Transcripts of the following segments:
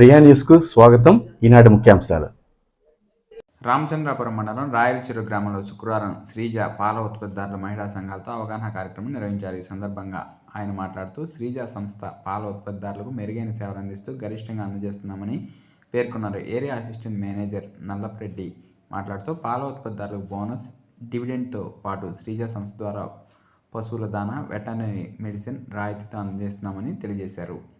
ప్రియా న్యూస్కు స్వాగతం. ఈనాటి ముఖ్యాంశాలు. రామచంద్రాపురం మండలం రాయలచెరు గ్రామంలో శుక్రవారం శ్రీజ పాల ఉత్పత్తిదారుల మహిళా సంఘాలతో అవగాహన కార్యక్రమం నిర్వహించారు. ఈ సందర్భంగా ఆయన మాట్లాడుతూ శ్రీజ సంస్థ పాల ఉత్పత్తిదారులకు మెరుగైన సేవలు అందిస్తూ గరిష్టంగా అందజేస్తున్నామని పేర్కొన్నారు. ఏరియా అసిస్టెంట్ మేనేజర్ నల్లపరెడ్డి మాట్లాడుతూ పాల ఉత్పత్తిదారులకు బోనస్ డివిడెండ్తో పాటు శ్రీజ సంస్థ ద్వారా పశువుల దాన వెటర్నరీ మెడిసిన్ రాయితీతో అందజేస్తున్నామని తెలియజేశారు.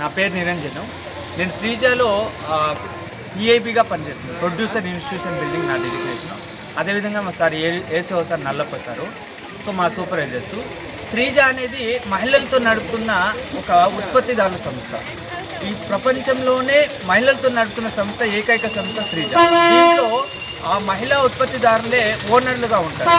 నా పేరు నిరంజన్. నేను శ్రీజాలో ఈఐబిగా పనిచేస్తున్నాను. ప్రొడ్యూసర్ ఇన్స్టిట్యూషన్ బిల్డింగ్ నా డెడికేషన్ అదేవిధంగా మా సార్ ఏ ఏసో సార్ నల్లప్ప సారు. సో మా సూపర్వైజర్స్. శ్రీజ అనేది మహిళలతో నడుపుతున్న ఒక ఉత్పత్తిదారుల సంస్థ. ఈ ప్రపంచంలోనే మహిళలతో నడుపుతున్న సంస్థ ఏకైక సంస్థ శ్రీజ. దీంట్లో ఆ మహిళా ఉత్పత్తిదారులే ఓనర్లుగా ఉంటారు.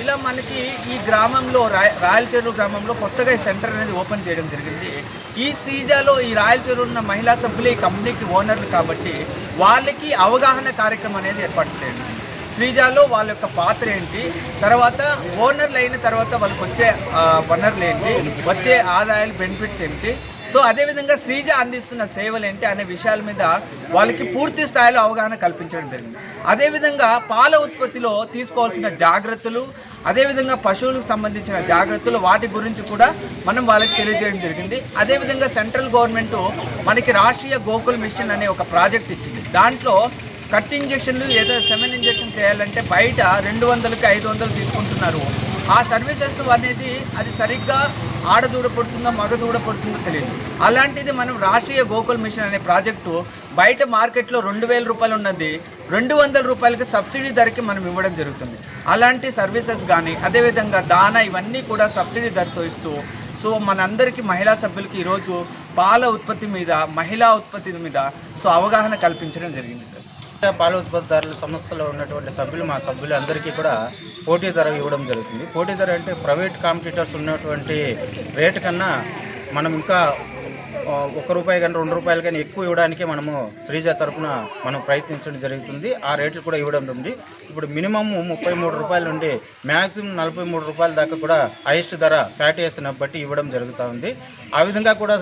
ఇలా మనకి ఈ గ్రామంలో రాయ రాయల చెరువు గ్రామంలో కొత్తగా ఈ సెంటర్ అనేది ఓపెన్ చేయడం జరిగింది. ఈ సీజాలో ఈ రాయల చెరువు ఉన్న మహిళా సభ్యులు ఈ కంపెనీకి ఓనర్లు కాబట్టి వాళ్ళకి అవగాహన కార్యక్రమం అనేది ఏర్పాటు చేయండి. శ్రీజాలో వాళ్ళ యొక్క పాత్ర ఏంటి? తర్వాత ఓనర్లు అయిన తర్వాత వాళ్ళకి వచ్చే ఆ, వనరులు ఏంటి? వచ్చే ఆదాయాలు బెనిఫిట్స్ ఏంటి సో అదేవిధంగా శ్రీజ అందిస్తున్న సేవలు ఏంటి అనే విషయాల మీద వాళ్ళకి పూర్తి స్థాయిలో అవగాహన కల్పించడం జరిగింది. అదేవిధంగా పాల ఉత్పత్తిలో తీసుకోవాల్సిన జాగ్రత్తలు అదేవిధంగా పశువులకు సంబంధించిన జాగ్రత్తలు వాటి గురించి కూడా మనం వాళ్ళకి తెలియజేయడం జరిగింది. అదేవిధంగా సెంట్రల్ గవర్నమెంట్ మనకి రాష్ట్రీయ గోకుల్ మిషన్ అనే ఒక ప్రాజెక్ట్ ఇచ్చింది. దాంట్లో కట్ ఇంజక్షన్లు ఏదో సెమెన్ ఇంజక్షన్ చేయాలంటే బయట రెండు వందలకి ఐదు వందలు తీసుకుంటున్నారు. ఆ సర్వీసెస్ అనేది అది సరిగ్గా ఆడదూడ పడుతుందో మగదూడ పడుతుందో తెలియదు. అలాంటిది మనం రాష్ట్రీయ గోకుల్ మిషన్ అనే ప్రాజెక్టు బయట మార్కెట్లో రెండు వేల రూపాయలు ఉన్నది రెండు వందల రూపాయలకి సబ్సిడీ ధరకి మనం ఇవ్వడం జరుగుతుంది. అలాంటి సర్వీసెస్ కానీ అదేవిధంగా దానా ఇవన్నీ కూడా సబ్సిడీ ధరతో ఇస్తూ సో మనందరికీ మహిళా సభ్యులకి ఈరోజు పాల ఉత్పత్తి మీద మహిళా ఉత్పత్తి మీద సో అవగాహన కల్పించడం జరిగింది సార్. పాల ఉత్పత్తిదారుల సంస్థలో ఉన్నటువంటి సభ్యులు మా సభ్యులు అందరికీ కూడా పోటీ ధర ఇవ్వడం జరుగుతుంది. పోటీ ధర అంటే ప్రైవేట్ కాంపిటీటర్స్ ఉన్నటువంటి రేటు కన్నా మనం ఇంకా ఒక రూపాయి కానీ రెండు రూపాయలు కానీ ఎక్కువ ఇవ్వడానికి మనము శ్రీజ తరఫున మనం ప్రయత్నించడం జరుగుతుంది. ఆ రేటు కూడా ఇవ్వడం ఉంది. ఇప్పుడు మినిమమ్ ముప్పై మూడు రూపాయల నుండి మ్యాక్సిమం నలభై మూడు రూపాయల దాకా కూడా హైయెస్ట్ ధర ఫ్యాట్ వేసిన బట్టి ఇవ్వడం జరుగుతూ ఉంది. ఆ విధంగా కూడా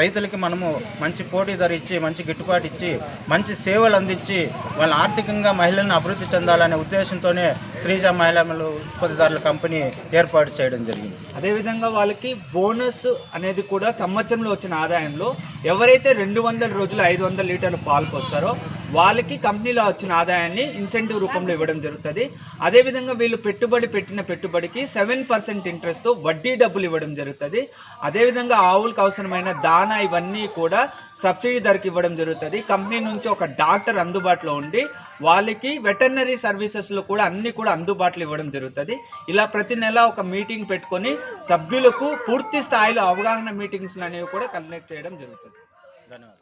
రైతులకి మనము మంచి పోటీ ధర ఇచ్చి మంచి గిట్టుబాటు ఇచ్చి మంచి సేవలు అందించి వాళ్ళ ఆర్థికంగా మహిళలను అభివృద్ధి చెందాలనే ఉద్దేశంతోనే శ్రీజ మహిళలు ఉత్పత్తిదారుల కంపెనీ ఏర్పాటు చేయడం జరిగింది. అదేవిధంగా వాళ్ళకి బోనస్ అనేది కూడా సంవత్సరంలో వచ్చిన ఆదాయంలో ఎవరైతే రెండు వందల రోజులు ఐదు వందల లీటర్లు పాలు పోస్తారో వాళ్ళకి కంపెనీలో వచ్చిన ఆదాయాన్ని ఇన్సెంటివ్ రూపంలో ఇవ్వడం జరుగుతుంది. అదేవిధంగా వీళ్ళు పెట్టుబడి పెట్టిన పెట్టుబడికి సెవెన్ పర్సెంట్ ఇంట్రెస్ట్తో వడ్డీ డబ్బులు ఇవ్వడం జరుగుతుంది. అదేవిధంగా ఆవులకు అవసరమైన దానా ఇవన్నీ కూడా సబ్సిడీ ధరకి ఇవ్వడం జరుగుతుంది. కంపెనీ నుంచి ఒక డాక్టర్ అందుబాటులో ఉండి వాళ్ళకి వెటర్నరీ సర్వీసెస్లో కూడా అన్ని కూడా అందుబాటులో ఇవ్వడం జరుగుతుంది. ఇలా ప్రతి నెల ఒక మీటింగ్ పెట్టుకొని సభ్యులకు పూర్తి స్థాయిలో అవగాహన మీటింగ్స్ అనేవి కూడా కండక్ట్ చేయడం జరుగుతుంది. ధన్యవాదాలు.